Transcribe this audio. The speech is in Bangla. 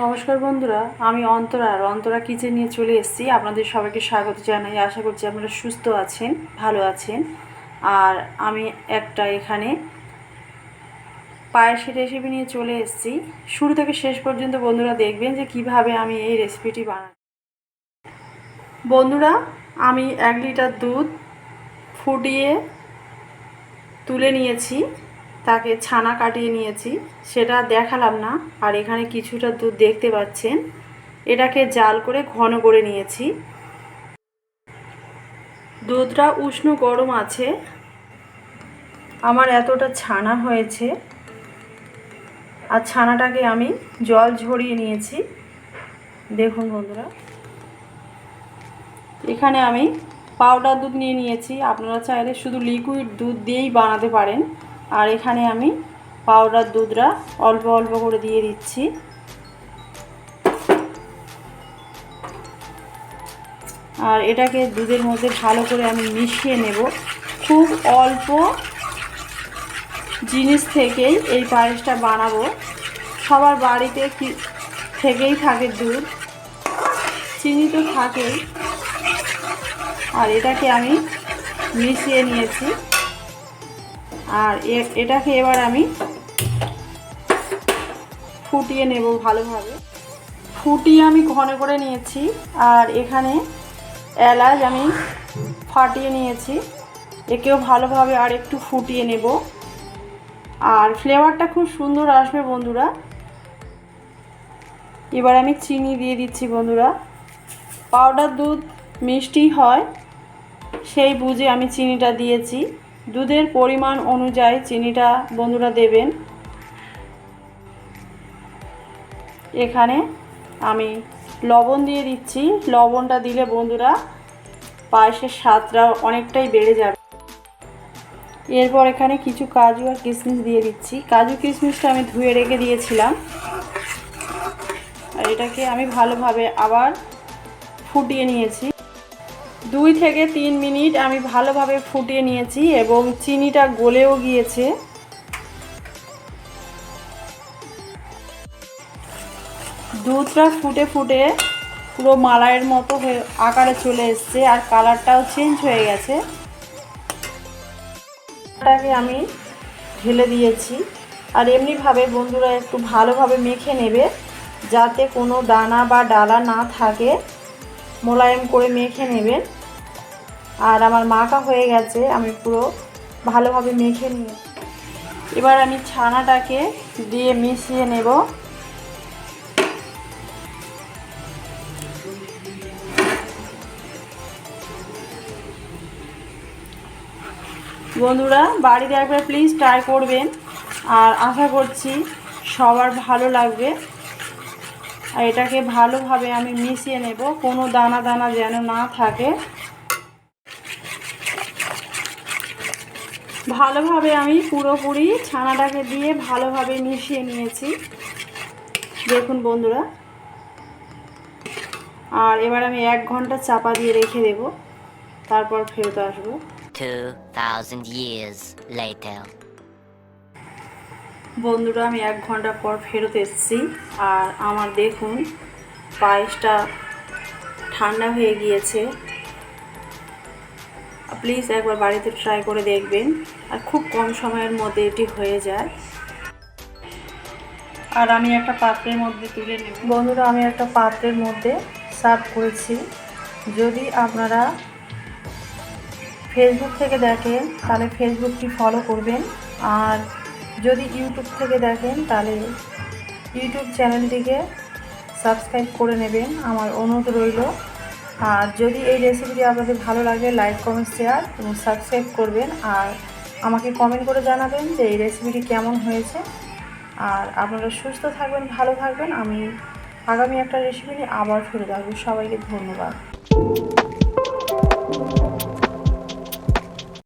নমস্কার বন্ধুরা, আমি অন্তরা আর অন্তরা কিচেন নিয়ে চলে এসেছি। আপনাদের সবাইকে স্বাগত জানাই। আশা করছি আপনারা সুস্থ আছেন, ভালো আছেন। আর আমি একটা এখানে পায়েসের রেসিপি নিয়ে চলে এসেছি। শুরু থেকে শেষ পর্যন্ত বন্ধুরা দেখবেন যে কীভাবে আমি এই রেসিপিটি বানাই। বন্ধুরা, আমি এক লিটার দুধ ফুটিয়ে তুলে নিয়েছি। তাকে ছানা কাটিয়ে নিয়েছি। সেটা দেখালাম না, আর এখানে কিছুটা দুধ দেখতে পাচ্ছেন। এটাকে জাল করে ঘন করে নিয়েছি। দুধটা উষ্ণ গরম আছে। আমার এতটা ছানা হয়েছে। আর ছানাটাকে আমি জল ঝরিয়ে নিয়েছি। দেখুন বন্ধুরা। এখানে আমি পাউডার দুধ নিয়ে নিয়েছি। আপনারা চাইলে শুধু লিকুইড দুধ দিয়েই বানাতে পারেন। আর এখানে আমি পাউডার দুধটা অল্প অল্প করে দিয়ে দিচ্ছি। আর এটাকে দুধের মধ্যে ভালো করে আমি মিশিয়ে নেব। খুব অল্প জিনিস থেকেই এই পায়েসটা বানাবো। সবার বাড়িতে কি থেকেই থাকে দুধ। চিনি তো থাকেই। আর এটাকে আমি মিশিয়ে নিয়েছি। আর এটাকে এবার আমি ফুটিয়ে নেব ভালোভাবে। ফুটিয়ে আমি ঘন করে নিয়েছি, আর এখানে এলাচ আমি ফাটিয়ে নিয়েছি। একেও ভালোভাবে আর একটু ফুটিয়ে নেব। আর ফ্লেভারটা খুব সুন্দর আসবে বন্ধুরা। এবার আমি চিনি দিয়ে দিচ্ছি বন্ধুরা। পাউডার দুধ মিষ্টি হয়, সেই বুঝে আমি চিনিটা দিয়েছি। দুধের পরিমাণ অনুযায়ী চিনিটা বন্ধুরা দেবেন। এখানে আমি লবণ দিয়ে দিচ্ছি। লবণটা দিলে বন্ধুরা পায়েসের স্বাদটা অনেকটাই বেড়ে যাবে। এরপর এখানে কিছু কাজু আর কিশমিশ দিয়ে দিচ্ছি। কাজু কিশমিশটা আমি ধুয়ে রেখে দিয়েছিলাম। আর এটাকে আমি ভালোভাবে আবার ফুটিয়ে নিয়েছি। দুই থেকে তিন মিনিট আমি ভালোভাবে ফুটিয়ে নিয়েছি এবং চিনিটা গলেও গিয়েছে। দুধটা ফুটে ফুটে পুরো মালাইয়ের মতো হয়ে আকারে চলে এসছে আর কালারটাও চেঞ্জ হয়ে গেছে। এটাকে আমি ঢেলে দিয়েছি। আর এমনিভাবে বন্ধুরা একটু ভালোভাবে মেখে নেবে যাতে কোনো দানা বা ডালা না থাকে। মোলায়েম করে মেখে নেবেন আর আমার মাখা হয়ে গেছে, আমি পুরো ভালোভাবে মেখে নিয়ে এবার আমি ছানাটাকে দিয়ে মিশিয়ে নেব। বন্ধুরা, বাড়িতে একবার প্লিজ ট্রাই করবেন, আর আশা করছি সবার ভালো লাগবে। আর এটাকে ভালোভাবে আমি মিশিয়ে নেব, কোনো দানা দানা যেন না থাকে। ভালোভাবে আমি পুরোপুরি ছানাটাকে দিয়ে ভালোভাবে মিশিয়ে নিয়েছি। দেখুন বন্ধুরা। আর এবার আমি এক ঘণ্টা চাপা দিয়ে রেখে দেব। তারপর ফেরত আসব। 2,000 years later. বন্ধুরা আমি এক ঘণ্টা পর ফেরত এসেছি। আর আমার দেখুন পায়েসটা ঠান্ডা হয়ে গিয়েছে। প্লিজ একবার বাড়িতে ট্রাই করে দেখবেন। আর খুব কম সময়ের মধ্যে এটি হয়ে যায়। আর আমি একটা পাত্রের মধ্যে তুলে নেব। বন্ধুরা আমি একটা পাত্রের মধ্যে সার্ভ করেছি। যদি আপনারা ফেসবুক থেকে দেখেন তাহলে ফেসবুকটি ফলো করবেন। আর যদি ইউটিউব থেকে দেখেন তাহলে ইউটিউব চ্যানেলটিকে সাবস্ক্রাইব করে নেবেন। আমার অনুরোধ রইল। আর যদি এই রেসিপিটি আপনাদের ভালো লাগে লাইক কমেন্ট শেয়ার এবং সাবস্ক্রাইব করবেন। আর আমাকে কমেন্ট করে জানাবেন যে এই রেসিপিটি কেমন হয়েছে। আর আপনারা সুস্থ থাকবেন, ভালো থাকবেন। আমি আগামী একটা রেসিপি নিয়ে আবার ফিরে আসব সবাইকে ধন্যবাদ।